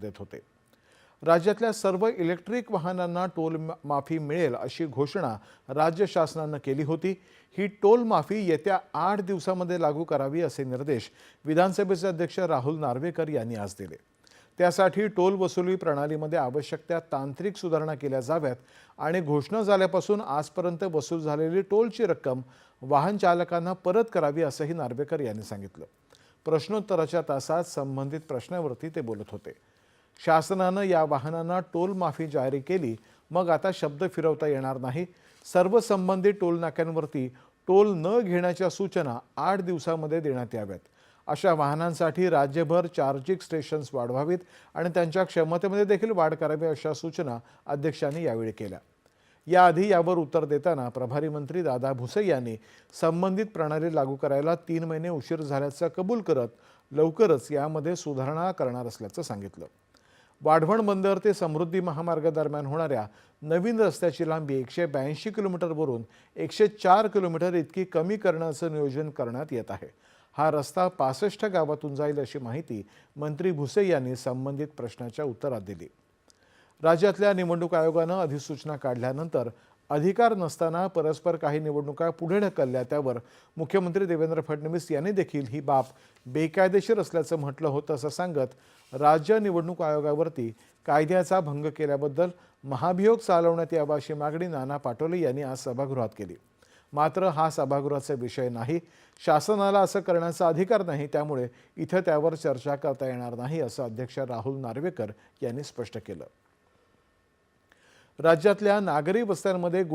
देत होते. राज्यातल्या सर्व इलेक्ट्रिक वाहनांना टोल माफी मिळेल अशी घोषणा राज्य शासनानं केली होती. ही टोल माफी येत्या आठ दिवसामध्ये लागू करावी असे निर्देश विधानसभेचे अध्यक्ष राहुल नार्वेकर यांनी आज दिले. त्यासाठी टोल वसुली प्रणालीमध्ये आवश्यक त्या तांत्रिक सुधारणा केल्या जाव्यात आणि घोषणा झाल्यापासून आजपर्यंत वसूल झालेली टोलची रक्कम वाहन चालकांना परत करावी असंही नार्वेकर यांनी सांगितलं. प्रश्नोत्तराच्या तासात संबंधित प्रश्नावरती ते बोलत होते. शासनानं या वाहनांना टोल माफी जारी केली. मग आता शब्द फिरवता येणार नाही. सर्व संबंधित टोल नाक्यांवरती टोल न घेण्याच्या सूचना आठ दिवसामध्ये देण्यात याव्यात. अशा वाहनांसाठी राज्यभर चार्जिंग स्टेशन्स वाढवावीत आणि त्यांच्या क्षमतेमध्ये देखील वाढ करावी अशा सूचना अध्यक्षांनी यावेळी केल्या. याआधी यावर उत्तर देताना प्रभारी मंत्री दादा भुसे यांनी संबंधित प्रणाली लागू करायला तीन महिने उशीर झाल्याचं कबूल करत लवकरच यामध्ये सुधारणा करणार असल्याचं सांगितलं. वाढवण बंदर ते समृद्धी महामार्गादरम्यान होणाऱ्या नवीन रस्त्याची लांबी एकशे ब्याऐंशी किलोमीटरवरून एकशे चार किलोमीटर इतकी कमी करण्याचं नियोजन करण्यात येत आहे. हा रस्ता पासष्ट गावातून जाईल अशी माहिती मंत्री भुसे यांनी संबंधित प्रश्नाच्या उत्तरात दिली. राज्यातल्या निवडणूक आयोगानं अधिसूचना काढल्यानंतर अधिकार नसताना परस्पर काही निवडणुका पुढे ढकलल्या त्यावर मुख्यमंत्री देवेंद्र फडणवीस यांनी देखील ही बाब बेकायदेशीर असल्याचं म्हटलं होतं असं सांगत राज्य निवडणूक आयोगावरती कायद्याचा भंग केल्याबद्दल महाभियोग चालवण्यात यावा अशी मागणी नाना पाटोले यांनी आज सभागृहात केली. मात्र हा सभागृहाचा विषय नाही. शासनाला असं करण्याचा अधिकार नाही त्यामुळे इथं त्यावर चर्चा करता येणार नाही असं अध्यक्ष राहुल नार्वेकर यांनी स्पष्ट केलं. राज्यातल्या नागरी वस्त्यांमध्ये गुं-